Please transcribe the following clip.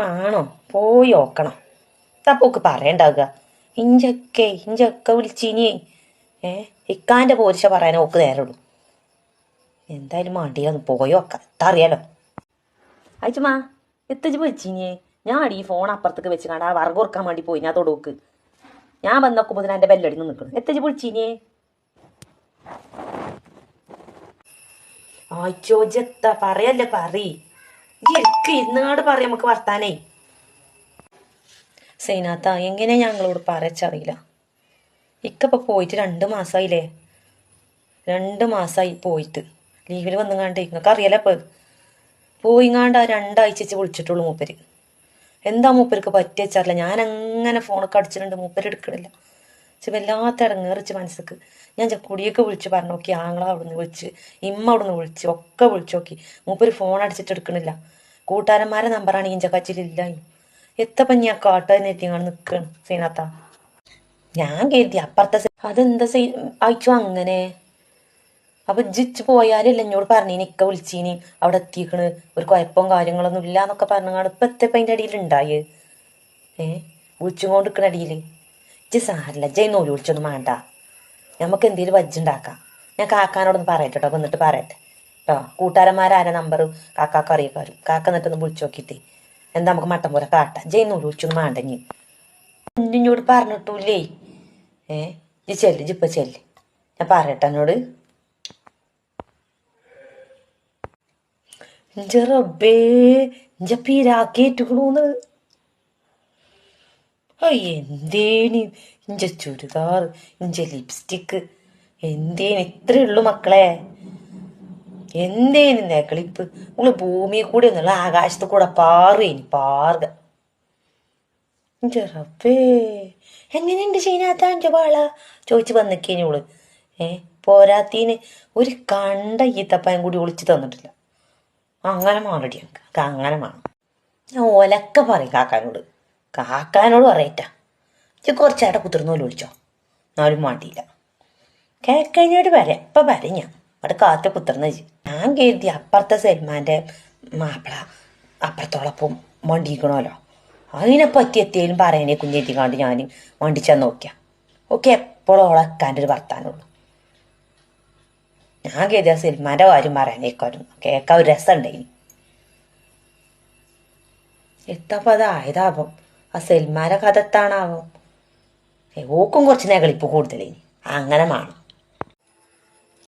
മാണോ പോയി ഓക്കണം തപ്പോക്ക് പറയണ്ടാവുക. ഇഞ്ചൊക്കെ ഇഞ്ചൊക്കെ വിളിച്ചിനി ഏ ഇക്കാന്റെ പോരിശ പറയാനേ ഓക്ക് നേരമുള്ളൂ. എന്തായാലും മടിയൊന്ന് പോയി ഓക്കാം എത്താറിയാലോ അയച്ചുമാ എത്തിച്ച് വിളിച്ചിനി ഞാൻ ഈ ഫോൺ അപ്പുറത്തേക്ക് വെച്ച് കാണാൻ വറക് കൊടുക്കാൻ വേണ്ടി പോയി. ഞാൻ തൊടുക്ക് ഞാൻ വന്ന് നോക്കുമ്പോൾ എന്റെ ബെല്ലടി നിന്ന് നിൽക്കണം എത്തിച്ച് വിളിച്ചിനി ആയിച്ചോ ജെത്ത പറയല്ലേ പറയ്. ഇരിക്ക് ഇന്നാട് പറയാം നമുക്ക് വർത്താനേ. സൈനാത്ത എങ്ങനെ ഞങ്ങളോട് പറച്ചറിയില്ല ഇക്കപ്പോൾ പോയിട്ട് രണ്ട് മാസമായില്ലേ രണ്ട് മാസമായി പോയിട്ട്. ലീവിൽ വന്നുങ്ങാണ്ട് നിങ്ങൾക്ക് അറിയാലോ ഇപ്പോൾ പോയിങ്ങാണ്ട് ആ രണ്ടാഴ്ച വിളിച്ചിട്ടുള്ളു മൂപ്പര്. എന്താ മൂപ്പർക്ക് പറ്റിയച്ചറില്ല ഞാൻ അങ്ങനെ ഫോണൊക്കെ അടിച്ചിട്ടുണ്ട് മൂപ്പര് എടുക്കണില്ല. പക്ഷെ വല്ലാത്ത ഇടങ്ങേറിച്ച് മനസ്സിക്ക്. ഞാൻ ചക്കുടിയൊക്കെ വിളിച്ച് പറഞ്ഞു നോക്കി ആങ്ങളെ അവിടുന്ന് വിളിച്ച് ഇമ്മ അവിടുന്ന് വിളിച്ച് ഒക്കെ വിളിച്ചു നോക്കി മൂപ്പര് ഫോൺ അടിച്ചിട്ട് എടുക്കണില്ല. കൂട്ടുകാരന്മാരെ നമ്പറാണ് ഇഞ്ച കച്ചിലില്ല എത്തപ്പം ഞാൻ കാട്ടുകാരൻ എത്തിങ്ങാണ് നിൽക്കണം സീനാത്ത. ഞാൻ കരുതി അപ്പുറത്തെ അതെന്താ സീ അയച്ചു അങ്ങനെ. അപ്പൊ ജിച്ച് പോയാലല്ല എന്നോട് പറഞ്ഞീനി ഇക്ക വിളിച്ചീനി. അവിടെ എത്തിക്കണ്. ഒരു കുഴപ്പവും കാര്യങ്ങളൊന്നും ഇല്ല എന്നൊക്കെ പറഞ്ഞാണ് ഇപ്പൊ എത്തപ്പം അതിന്റെ അടിയിൽ ഉണ്ടായി ഏ? വിളിച്ചും കൊണ്ട് നിൽക്കണ അടിയിൽ ഇജ്ജ് സാറില്ല ജയ് നൂൽ വിളിച്ചൊന്നും വേണ്ട. നമുക്ക് എന്തെങ്കിലും വജ്ജുണ്ടാക്കാം ഞാൻ കാക്കാനോടൊന്ന് പറയട്ടെ കേട്ടോ വന്നിട്ട് പറയട്ടെ. കേട്ടോ കൂട്ടുകാരന്മാരാരെ നമ്പർ കാക്കാക്ക് അറിയക്കാരും കാക്ക എന്നിട്ടൊന്ന് വിളിച്ചു നോക്കിയിട്ടേ. എന്താ നമുക്ക് മട്ടം പോലെ കാട്ടാം. ജയിന്നു വിളിച്ചൊന്നും വേണ്ട ഇനി എന്നോട് പറഞ്ഞിട്ടില്ലേ? ഏ ജി ചെല്ല് ജിപ്പ ചെല്ല്. ഞാൻ പറയട്ടെ എന്നോട്. റബ്ബേ ഇഞ്ച ഇഞ്ച ചുരിദാർ ഇഞ്ച ലിപ്സ്റ്റിക്ക്. എന്തേന്? ഇത്രയുള്ളൂ മക്കളെ. എന്തേന് നെക്കളിപ്പ് നിങ്ങൾ ഭൂമി കൂടി ഒന്നുള്ള ആകാശത്ത് കൂടെ പാറുകയിനി പാറുക ചെറപ്പേ എങ്ങനെയുണ്ട് ഷീനാത്ത അഞ്ച വാള? ചോദിച്ചു വന്നിക്കേനി ഓൾ. ഏ പോരാത്തീന് ഒരു കണ്ട ഈത്തപ്പയും കൂടി ഒളിച്ചു തന്നിട്ടില്ല. അങ്ങനെ മാറടി ഞങ്ങൾക്ക് അങ്ങനെ മാറും ഞാൻ ഒലക്ക പറയും കാക്കാനോട്. കാക്കാനോട് പറയറ്റാ ഇത് കുറച്ചേടെ കുത്തിർന്നോൽ ഒളിച്ചോ എന്നാലും മാണ്ടിയില്ല. കേക്കഴിഞ്ഞോട് വരാം. ഇപ്പം വരെ ഞാൻ. അവിടെ കാത്ത് കുത്തർന്ന് ഞാൻ കരുതി അപ്പുറത്തെ സൽമാന്റെ മാപ്പിള അപ്പുറത്തോളപ്പം വണ്ടിക്കണമല്ലോ അതിനെ പറ്റി എത്തിയാലും പറയണേ കുഞ്ഞെത്തിക്കാണ്ട് ഞാൻ വണ്ടി വണ്ടിച്ചാൽ നോക്കിയാ. ഓക്കെ എപ്പോഴും ഓളക്കാന്റെ ഒരു വർത്താനുള്ളൂ. ഞാൻ കരുതിയ സിനിമാന്റെ കാര്യം പറയാനേക്കാരും കേൾക്കാൻ ഒരു രസമുണ്ടായിനി എത്തപ്പോ അതായതാവും ആ സെൽമാരെ കഥ എത്താണാവും. ഓക്കും കുറച്ച് നെകളിപ്പ് കൂടുതലേ അങ്ങനെ വേണം